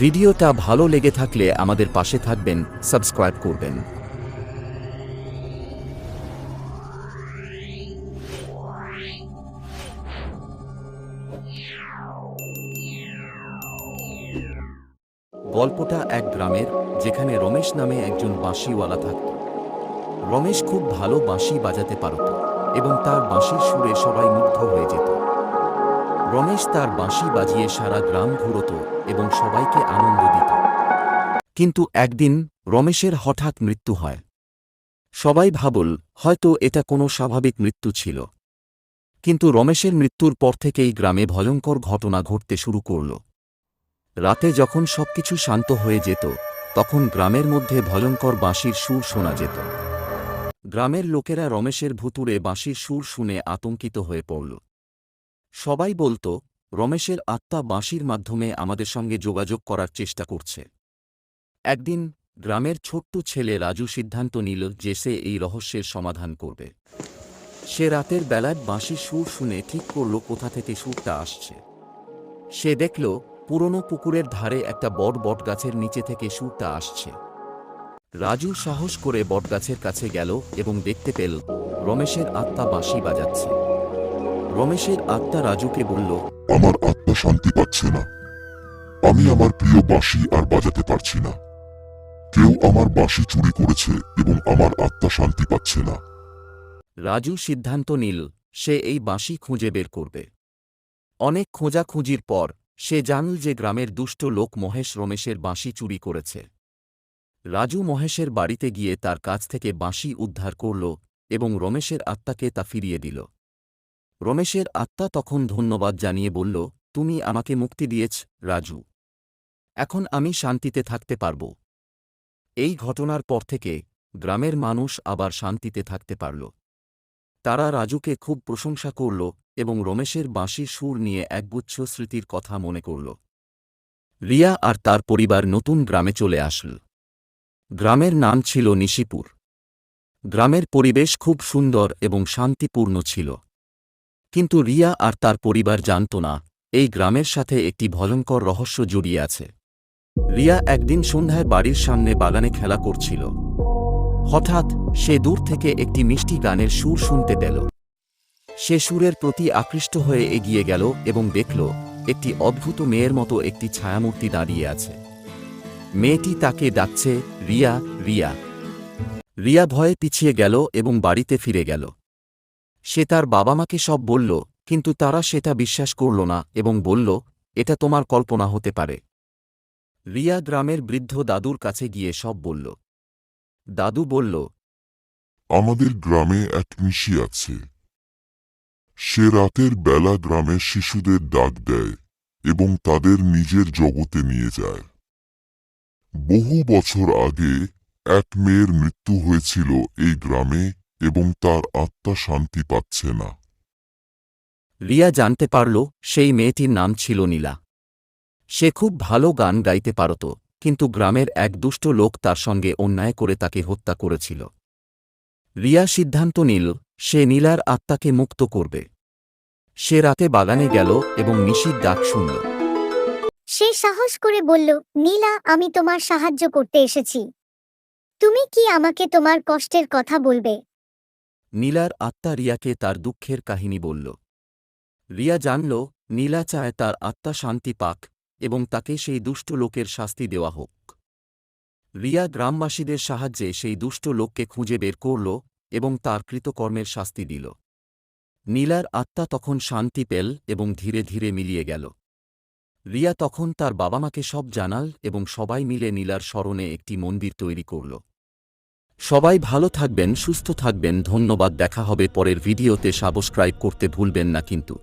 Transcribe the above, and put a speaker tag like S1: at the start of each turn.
S1: ভিডিওটা ভালো লেগে থাকলে আমাদের পাশে থাকবেন, সাবস্ক্রাইব করবেন। গল্পটা এক গ্রামের, যেখানে রমেশ নামে একজন বাঁশিওয়ালা থাকত। রমেশ খুব ভালো বাঁশি বাজাতে পারত এবং তার বাঁশির সুরে সবাই মুগ্ধ হয়ে যেত। রমেশ তার বাঁশি বাজিয়ে সারা গ্রাম ঘুরত এবং সবাইকে আনন্দ দিত। কিন্তু একদিন রমেশের হঠাৎ মৃত্যু হয়। সবাই ভাবল, হয়তো এটা কোনো স্বাভাবিক মৃত্যু ছিল। কিন্তু রমেশের মৃত্যুর পর থেকেই গ্রামে ভয়ঙ্কর ঘটনা ঘটতে শুরু করল। রাতে যখন সবকিছু শান্ত হয়ে যেত, তখন গ্রামের মধ্যে ভয়ঙ্কর বাঁশির সুর শোনা যেত। গ্রামের লোকেরা রমেশের ভুতুরে বাঁশির সুর শুনে আতঙ্কিত হয়ে পড়ল। সবাই বলতো, রমেশের আত্মা বাঁশির মাধ্যমে আমাদের সঙ্গে যোগাযোগ করার চেষ্টা করছে। একদিন গ্রামের ছোট্ট ছেলে রাজু সিদ্ধান্ত নিল যে সে এই রহস্যের সমাধান করবে। সে রাতের বেলায় বাঁশির সুর শুনে ঠিক করল কোথা থেকে সুরটা আসছে। সে দেখল, পুরনো পুকুরের ধারে একটা বট বটগাছের নিচে থেকে সুরটা আসছে। রাজু সাহস করে বটগাছের কাছে গেল এবং দেখতে পেল, রমেশের আত্মা বাঁশি বাজাচ্ছে। রমেশের আত্মা রাজুকে বলল
S2: আমার আত্মা শান্তি পাচ্ছে না। আমি আমার প্রিয় বাঁশি আর বাজাতে পারছি না। কেউ আমার বাঁশি চুরি করেছে এবং আমার আত্মা শান্তি পাচ্ছে না।
S1: রাজু সিদ্ধান্ত নিল সে এই বাঁশি খুঁজে বের করবে। অনেক খোঁজাখুঁজির পর সে জানল যে গ্রামের দুষ্ট লোক মহেশ রমেশের বাঁশি চুরি করেছে। রাজু মহেশের বাড়িতে গিয়ে তার কাছ থেকে বাঁশি উদ্ধার করল এবং রমেশের আত্মাকে তা ফিরিয়ে দিল। রমেশের আত্মা তখন ধন্যবাদ জানিয়ে বলল, তুমি আমাকে মুক্তি দিয়েছ, রাজু। এখন আমি শান্তিতে থাকতে পারব। এই ঘটনার পর থেকে গ্রামের মানুষ আবার শান্তিতে থাকতে পারল। তারা রাজুকে খুব প্রশংসা করল এবং রমেশের বাঁশির সুর নিয়ে একগুচ্ছ স্মৃতির কথা মনে করল। রিয়া আর তার পরিবার নতুন গ্রামে চলে আসল। গ্রামের নাম ছিল নিশিপুর। গ্রামের পরিবেশ খুব সুন্দর এবং শান্তিপূর্ণ ছিল। কিন্তু রিয়া আর তার পরিবার জানত না, এই গ্রামের সাথে একটি ভয়ঙ্কর রহস্য জড়িয়ে আছে। রিয়া একদিন সন্ধ্যায় বাড়ির সামনে বাগানে খেলা করছিল। হঠাৎ সে দূর থেকে একটি মিষ্টি গানের সুর শুনতে পেল। সে সুরের প্রতি আকৃষ্ট হয়ে এগিয়ে গেল এবং দেখল, একটি অদ্ভুত মেয়ের মতো একটি ছায়ামূর্তি দাঁড়িয়ে আছে। মেয়েটি তাকে ডাকছে, রিয়া রিয়া। রিয়া ভয়ে পিছিয়ে গেল এবং বাড়িতে ফিরে গেল। সে তার বাবা মাকে সব বলল, কিন্তু তারা সেটা বিশ্বাস করল না এবং বলল, এটা তোমার কল্পনা হতে পারে। রিয়া গ্রামের বৃদ্ধ দাদুর কাছে গিয়ে সব বলল। দাদু বলল,
S2: আমাদের গ্রামে এক নিশি আছে। সে রাতের বেলা গ্রামের শিশুদের ডাক দেয় এবং তাদের নিজের জগতে নিয়ে যায়। বহু বছর আগে এক মেয়ের মৃত্যু হয়েছিল এই গ্রামে। এবং তার আত্মা শান্তি পাচ্ছে না।
S1: রিয়া জানতে পারল সেই মেয়েটির নাম ছিল নীলা। সে খুব ভালো গান গাইতে পারত কিন্তু গ্রামের এক দুষ্ট লোক তার সঙ্গে অন্যায় করে তাকে হত্যা করেছিল। রিয়া সিদ্ধান্ত নিল সে নীলার আত্মাকে মুক্ত করবে। সে রাতে বাগানে গেল এবং নিশির ডাক শুনল।
S3: সে সাহস করে বলল নীলা আমি তোমার সাহায্য করতে এসেছি। তুমি কি আমাকে তোমার কষ্টের কথা বলবে?
S1: নীলার আত্মা রিয়াকে তার দুঃখের কাহিনী বলল। রিয়া জানল, নীলা চায় তার আত্মা শান্তি পাক এবং তাকে সেই দুষ্ট লোকের শাস্তি দেওয়া হোক। রিয়া গ্রামবাসীদের সাহায্যে সেই দুষ্ট লোককে খুঁজে বের করল এবং তার কৃতকর্মের শাস্তি দিল। নীলার আত্মা তখন শান্তি পেল এবং ধীরে ধীরে মিলিয়ে গেল। রিয়া তখন তার বাবা মাকে সব জানাল এবং সবাই মিলে নীলার স্মরণে একটি মন্দির তৈরি করল। সবাই ভালো থাকবেন, সুস্থ থাকবেন, ধন্যবাদ, দেখা হবে পরের ভিডিওতে, সাবস্ক্রাইব করতে ভুলবেন না কিন্তু।